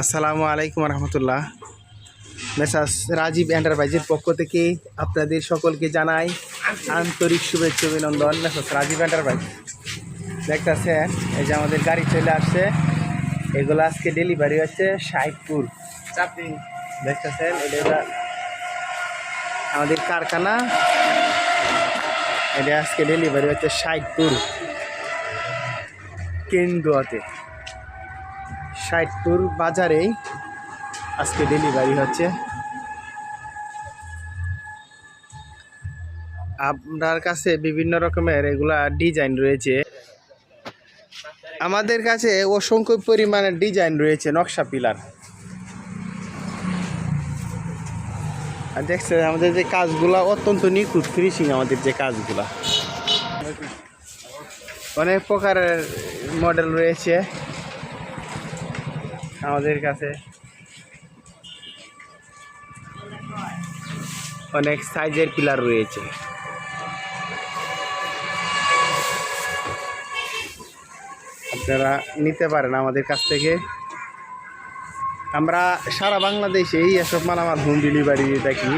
আসসালামু আলাইকুম রহমতুল্লাহ। মেসাস রাজীব এন্টারপ্রাইজের পক্ষ থেকে আপনাদের সকলকে জানাই আন্তরিক শুভেচ্ছা অভিনন্দন। Messrs Rajiv enterprise. দেখতেছেন এই যে আমাদের গাড়ি চলে আসছে। এগুলো আজকে ডেলিভারি হচ্ছে ষাটপুর চাপি দেখতেছেন এটা আমাদের কারখানা। এটা আজকে ডেলিভারি হচ্ছে ষাটপুর কেন্দ্রতে ষাটপুর বাজারেই আজকে ডেলিভারি হচ্ছে। আপনার কাছে বিভিন্ন রকমের এগুলা ডিজাইন রয়েছে। আমাদের কাছে অসংখ্য পরিমাণের ডিজাইন রয়েছে নকশা পিলার। আর দেখছেন, আমাদের যে কাজগুলা অত্যন্ত নিখুঁত ফিনিশিং আমাদের যে কাজগুলা। অনেক প্রকারের মডেল রয়েছে। আমাদের কাছে। অনেক সাইজের পিলার রয়েছে। আপনারা নিতে পারেন আমাদের কাছ থেকে। আমরা সারা বাংলাদেশে এই এসব মালামাল হোম ডেলিভারি থাকি